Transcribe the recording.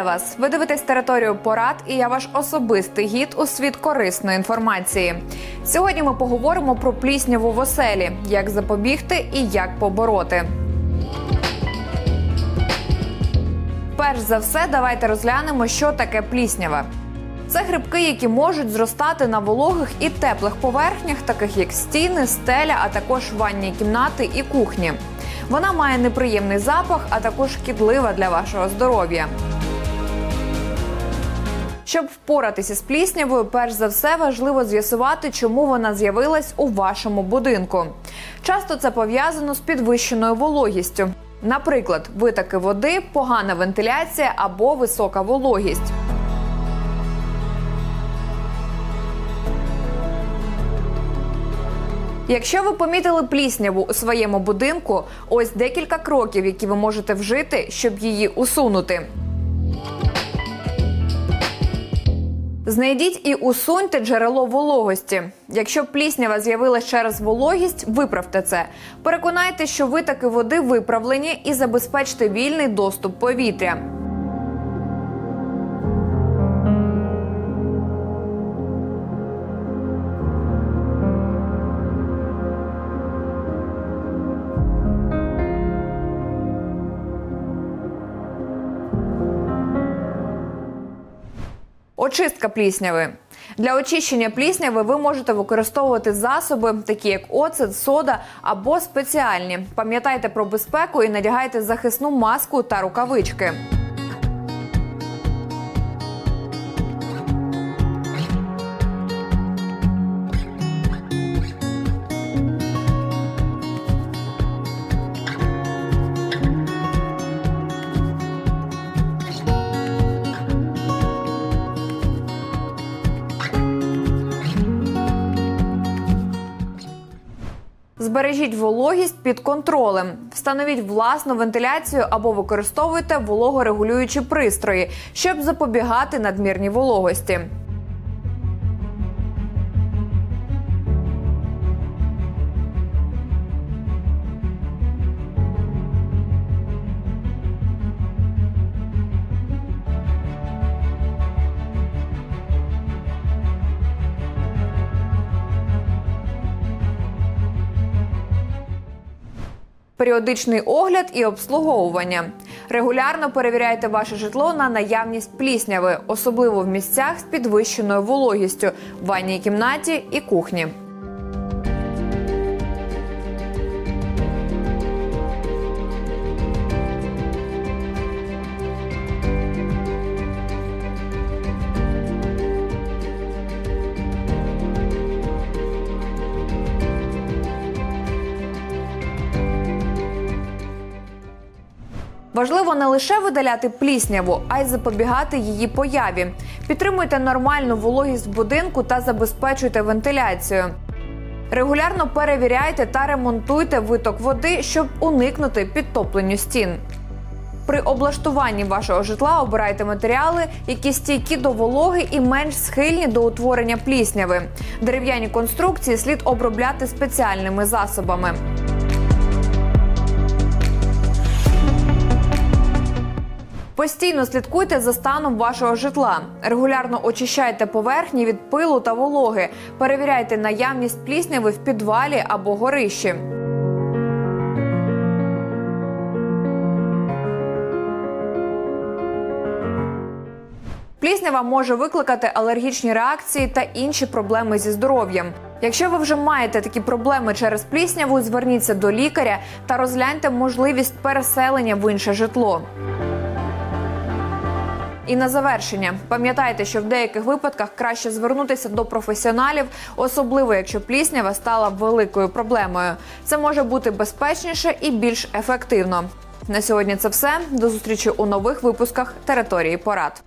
Вітаю вас! Ви дивитесь територію порад, і я ваш особистий гід у світ корисної інформації. Сьогодні ми поговоримо про плісняву в оселі, як запобігти і як побороти. Перш за все, давайте розглянемо, що таке пліснява. Це грибки, які можуть зростати на вологих і теплих поверхнях, таких як стіни, стеля, а також ванні кімнати і кухні. Вона має неприємний запах, а також шкідлива для вашого здоров'я. Щоб впоратися з пліснявою, перш за все важливо з'ясувати, чому вона з'явилась у вашому будинку. Часто це пов'язано з підвищеною вологістю. Наприклад, витоки води, погана вентиляція або висока вологість. Якщо ви помітили плісняву у своєму будинку, ось декілька кроків, які ви можете вжити, щоб її усунути. Знайдіть і усуньте джерело вологості. Якщо пліснява з'явилася через вологість, виправте це. Переконайте, що витоки води виправлені і забезпечте вільний доступ повітря. Очистка плісняви. Для очищення плісняви ви можете використовувати засоби, такі як оцет, сода або спеціальні. Пам'ятайте про безпеку і надягайте захисну маску та рукавички. Збережіть вологість під контролем. Встановіть власну вентиляцію або використовуйте вологорегулюючі пристрої, щоб запобігати надмірній вологості. Періодичний огляд і обслуговування. Регулярно перевіряйте ваше житло на наявність плісняви, особливо в місцях з підвищеною вологістю, в ванній кімнаті і кухні. Важливо не лише видаляти плісняву, а й запобігати її появі. Підтримуйте нормальну вологість будинку та забезпечуйте вентиляцію. Регулярно перевіряйте та ремонтуйте виток води, щоб уникнути підтопленню стін. При облаштуванні вашого житла обирайте матеріали, які стійкі до вологи і менш схильні до утворення плісняви. Дерев'яні конструкції слід обробляти спеціальними засобами. Постійно слідкуйте за станом вашого житла. Регулярно очищайте поверхні від пилу та вологи. Перевіряйте наявність плісняви в підвалі або горищі. Пліснява може викликати алергічні реакції та інші проблеми зі здоров'ям. Якщо ви вже маєте такі проблеми через плісняву, зверніться до лікаря та розгляньте можливість переселення в інше житло. І на завершення пам'ятайте, що в деяких випадках краще звернутися до професіоналів, особливо якщо пліснява стала великою проблемою. Це може бути безпечніше і більш ефективно. На сьогодні це все. До зустрічі у нових випусках території порад.